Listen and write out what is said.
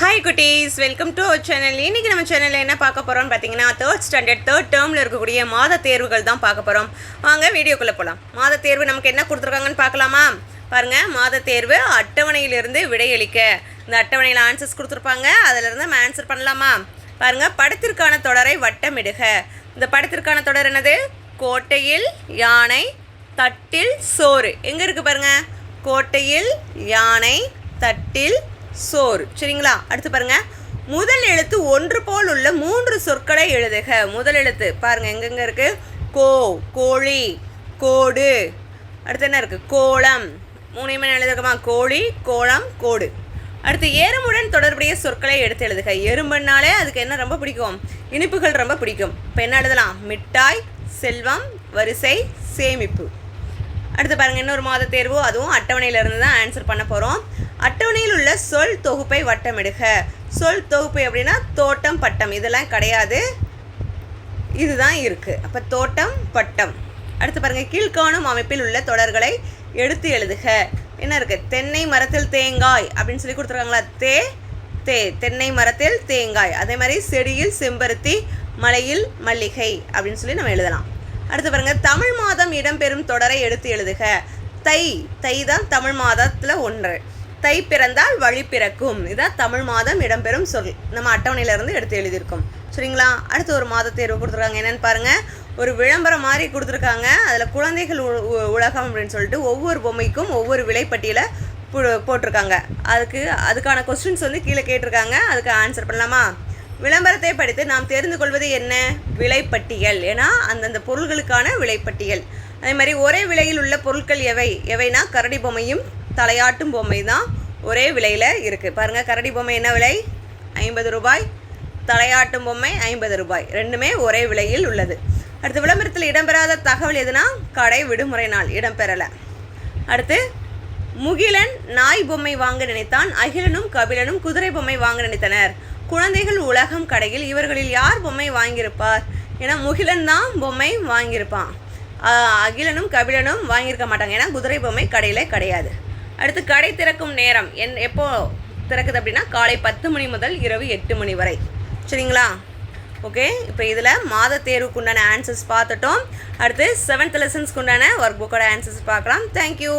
Hi குட்டீஸ். Welcome to our channel இன்றைக்கி நம்ம சேனலில் என்ன பார்க்க போகிறோம்னு பார்த்தீங்கன்னா தேர்ட் ஸ்டாண்டர்ட் தேர்ட் டேர்மில் இருக்கக்கூடிய மாத தேர்வுகள் தான் பார்க்க போகிறோம் வாங்க வீடியோக்குள்ளே போகலாம் மாத தேர்வு நமக்கு என்ன கொடுத்துருக்காங்கன்னு பார்க்கலாமா? பாருங்கள் மாத தேர்வு அட்டவணையிலிருந்து விடையளிக்க. இந்த அட்டவணையில் ஆன்சர்ஸ் கொடுத்துருப்பாங்க. அதிலிருந்து நம்ம ஆன்சர் பண்ணலாமா? பாருங்கள் படத்திற்கான தொடரை வட்டமிடுக. இந்த படத்திற்கான தொடர் என்னது? கோட்டையில் யானை தட்டில் சோறு. எங்கே இருக்குது பாருங்கள் கோட்டையில் யானை தட்டில் சோறு. சரிங்களா? அடுத்து பாருங்க. முதல் எழுத்து ஒன்று போல் உள்ள மூன்று சொற்களை எழுதுக. முதல் எழுத்து பாருங்க எங்கெங்க இருக்கு? கோ கோழி கோடு. அடுத்து என்ன இருக்கு? கோலம் மூணையுமே எழுதுக்கமா கோழி கோலம் கோடு. அடுத்து எறும்புடன் தொடர்புடைய சொற்களை எடுத்து எழுதுக. எறும்புனாலே அதுக்கு என்ன ரொம்ப பிடிக்கும்? இனிப்புகள் ரொம்ப பிடிக்கும். இப்போ என்ன எழுதலாம்? மிட்டாய் செல்வம் வரிசை சேமிப்பு. அடுத்து பாருங்க இன்னொரு மாத தேர்வு. அதுவும் அட்டவணையிலிருந்து தான் ஆன்சர் பண்ண போகிறோம் அட்டவணையில் உள்ள சொல் தொகுப்பை வட்டமிடுக. சொல் தொகுப்பு எப்படின்னா தோட்டம் பட்டம். இதெல்லாம் கிடையாது. இதுதான் இருக்குது அப்போ தோட்டம் பட்டம். அடுத்து பாருங்கள் கீழ்காணும் அமைப்பில் உள்ள தொடர்களை எடுத்து எழுதுக. என்ன இருக்குது தென்னை மரத்தில் தேங்காய் அப்படின்னு சொல்லி கொடுத்துருக்காங்களா? தே தே. தென்னை மரத்தில் தேங்காய். அதே மாதிரி செடியில் செம்பருத்தி மலையில் மல்லிகை அப்படின்னு சொல்லி நம்ம எழுதலாம். அடுத்து பாருங்க தமிழ் மாதம் இடம்பெறும் தொடரை எடுத்து எழுதுக. தை தை தான் தமிழ் மாதத்தில் ஒன்று. தை பிறந்தால் வழி பிறக்கும். இதான் தமிழ் மாதம் இடம்பெறும் சொல். நம்ம அட்டவணையிலேருந்து எடுத்து எழுதியிருக்கோம். சரிங்களா? அடுத்து ஒரு மாத தேர்வு கொடுத்துருக்காங்க. என்னன்னு பாருங்கள் ஒரு விளம்பரம் மாதிரி கொடுத்துருக்காங்க. அதில் குழந்தைகள் உ- உ- உலகம் அப்படின்னு சொல்லிட்டு ஒவ்வொரு பொம்மைக்கும் ஒவ்வொரு விலைப்பட்டியலை போட்டிருக்காங்க. அதுக்கு அதுக்கான கொஸ்டின்ஸ் வந்து கீழே கேட்டிருக்காங்க. அதுக்கு ஆன்சர் பண்ணலாமா? விளம்பரத்தை படித்து நாம் தெரிந்து கொள்வது என்ன? விலைப்பட்டியல். ஏன்னா அந்தந்த பொருள்களுக்கான விலைப்பட்டியல். அதே மாதிரி ஒரே விலையில் உள்ள பொருட்கள் எவை? எவைனா கரடி பொம்மையும் தலையாட்டும் பொம்மை தான் ஒரே விலையில் இருக்குது பாருங்கள் கரடி பொம்மை என்ன விலை? ஐம்பது ரூபாய். தலையாட்டும் பொம்மை ஐம்பது ரூபாய். ரெண்டுமே ஒரே விலையில் உள்ளது. அடுத்து விளம்பரத்தில் இடம்பெறாத தகவல் எதுனா? கடை விடுமுறை நாள். இடம்பெறலை. அடுத்து முகிலன் நாய் பொம்மை வாங்க நினைத்தான் அகிலனும் கபிலனும் குதிரை பொம்மை வாங்க நினைத்தனர். குழந்தைகள் உலகம் கடையில் இவர்களில் யார் பொம்மை வாங்கியிருப்பார்? ஏன்னா முகிலன் தான் பொம்மை வாங்கியிருப்பான். அகிலனும் கபிலனும் வாங்கியிருக்க மாட்டாங்க. ஏன்னா குதிரை பொம்மை கடையில் கிடையாது. அடுத்து கடை திறக்கும் நேரம். என் எப்போ திறக்குது அப்படின்னா காலை பத்து மணி முதல் இரவு எட்டு மணி வரை. சரிங்களா? ஓகே? இப்போ இதில் மாத தேர்வுக்கு உண்டான ஆன்சர்ஸ் பார்த்துட்டோம். அடுத்து செவன்த் லெசன்ஸ்க்கு உண்டான ஒர்க் புக்கோட ஆன்சர்ஸ் பார்க்கலாம். தேங்க்யூ